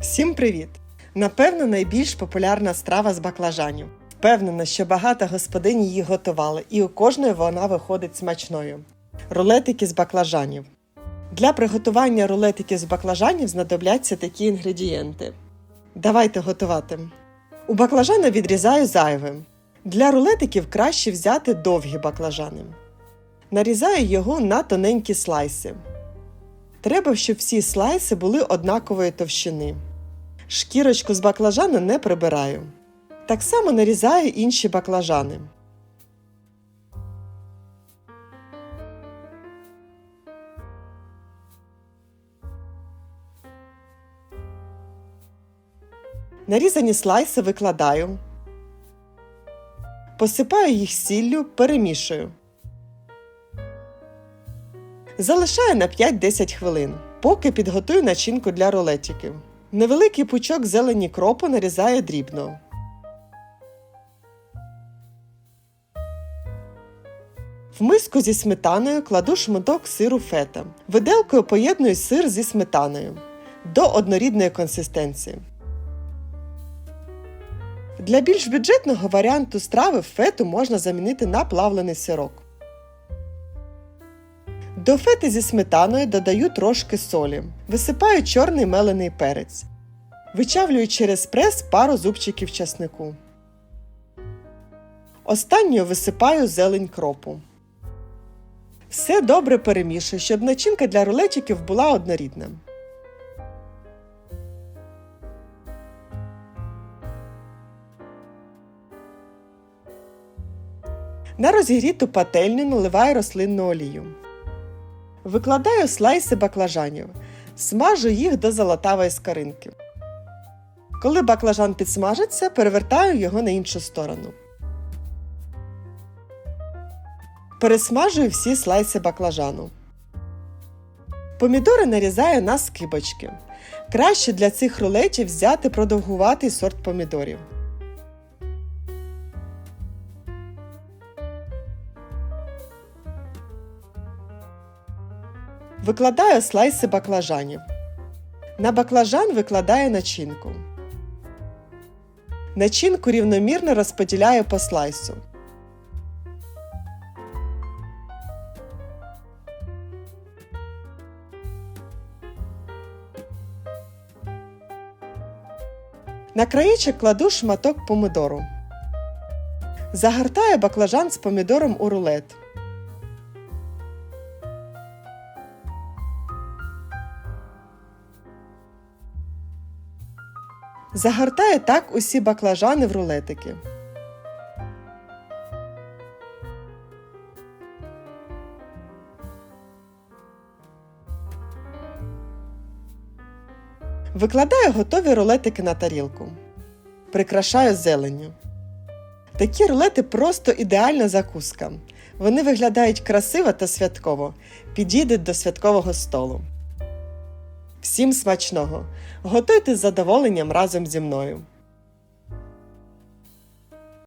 Всім привіт! Напевно, найбільш популярна страва з баклажанів. Впевнена, що багато господинь її готували, і у кожної вона виходить смачною. Рулетики з баклажанів. Для приготування рулетиків з баклажанів знадобляться такі інгредієнти. Давайте готувати. У баклажана відрізаю зайве. Для рулетиків краще взяти довгі баклажани. Нарізаю його на тоненькі слайси. Треба, щоб всі слайси були однакової товщини. Шкірочку з баклажана не прибираю. Так само нарізаю інші баклажани. Нарізані слайси викладаю. Посипаю їх сіллю, перемішую. Залишаю на 5-10 хвилин, поки підготую начинку для рулетиків. Невеликий пучок зелені кропу нарізаю дрібно. В миску зі сметаною кладу шматок сиру фета. Виделкою поєдную сир зі сметаною до однорідної консистенції. Для більш бюджетного варіанту страви фету можна замінити на плавлений сирок. До фети зі сметаною додаю трошки солі. Висипаю чорний мелений перець. Вичавлюю через прес пару зубчиків часнику. Останньою висипаю зелень кропу. Все добре перемішую, щоб начинка для рулетиків була однорідна. На розігріту пательню наливаю рослинну олію. Викладаю слайси баклажанів, смажу їх до золотавої скоринки. Коли баклажан підсмажиться, перевертаю його на іншу сторону. Пересмажую всі слайси баклажану. Помідори нарізаю на скибочки. Краще для цих рулетів взяти продовгуватий сорт помідорів. Викладаю слайси баклажанів. На баклажан викладаю начинку. Начинку рівномірно розподіляю по слайсу. На краєчок кладу шматок помидору. Загортаю баклажан з помідором у рулет. Загортаю так усі баклажани в рулетики. Викладаю готові рулетики на тарілку. Прикрашаю зеленню. Такі рулети просто ідеальна закуска. Вони виглядають красиво та святково, підійдуть до святкового столу. Всім смачного! Готуйте з задоволенням разом зі мною.